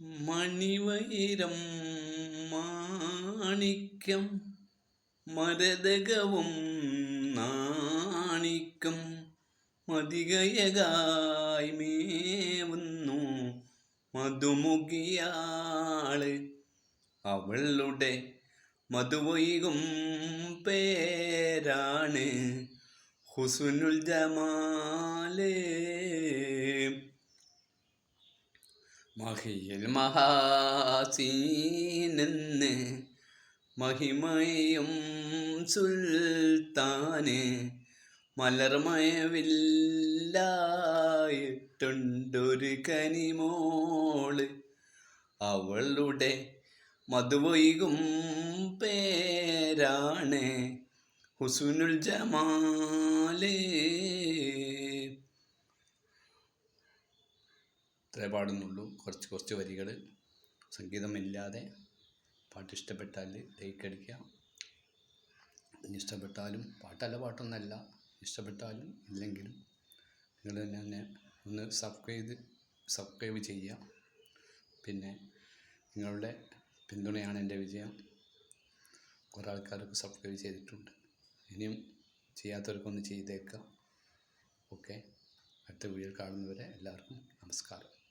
മണിവൈരം മാണിക്യം മരതകവും നാണിക്കം മതികയകായി മേവുന്നു മധുമുഖിയാൾ അവളുടെ മധുവൈകും പേരാണ് ഹുസുനുൽ ജമാലേ. മഹിയിൽ മഹാസീനെന്ന് മഹിമയും സുൽത്താന് മലർമയവില്ലായിട്ടുണ്ടൊരു കനിമോൾ. അവളുടെ മധുവൈകും പേരാണ് ഹുസുനുൽ ജമാലേ. ഇത്രേ പാടുന്നുള്ളൂ. കുറച്ച് കുറച്ച് വരികൾ സംഗീതമില്ലാതെ പാട്ട് ഇഷ്ടപ്പെട്ടാൽ ലൈക്ക് അടിക്കുക ഇഷ്ടപ്പെട്ടാലും പാട്ടല്ല പാട്ടൊന്നല്ല. ഇഷ്ടപ്പെട്ടാലും ഇല്ലെങ്കിലും നിങ്ങൾ തന്നെ എന്നെ ഒന്ന് സബ്സ്ക്രൈബ് സബ്സ്ക്രൈബ് ചെയ്യുക. പിന്നെ നിങ്ങളുടെ പിന്തുണയാണ് എന്റെ വിജയം. കുറേ ആൾക്കാർക്ക് സബ്സ്ക്രൈബ് ചെയ്തിട്ടുണ്ട്. ഇനിയും ചെയ്യാത്തവർക്കൊന്ന് ചെയ്തേക്കാം. ഓക്കെ. അടുത്ത വീഡിയോ കാണുന്നവരെ എല്ലാവർക്കും നമസ്കാരം.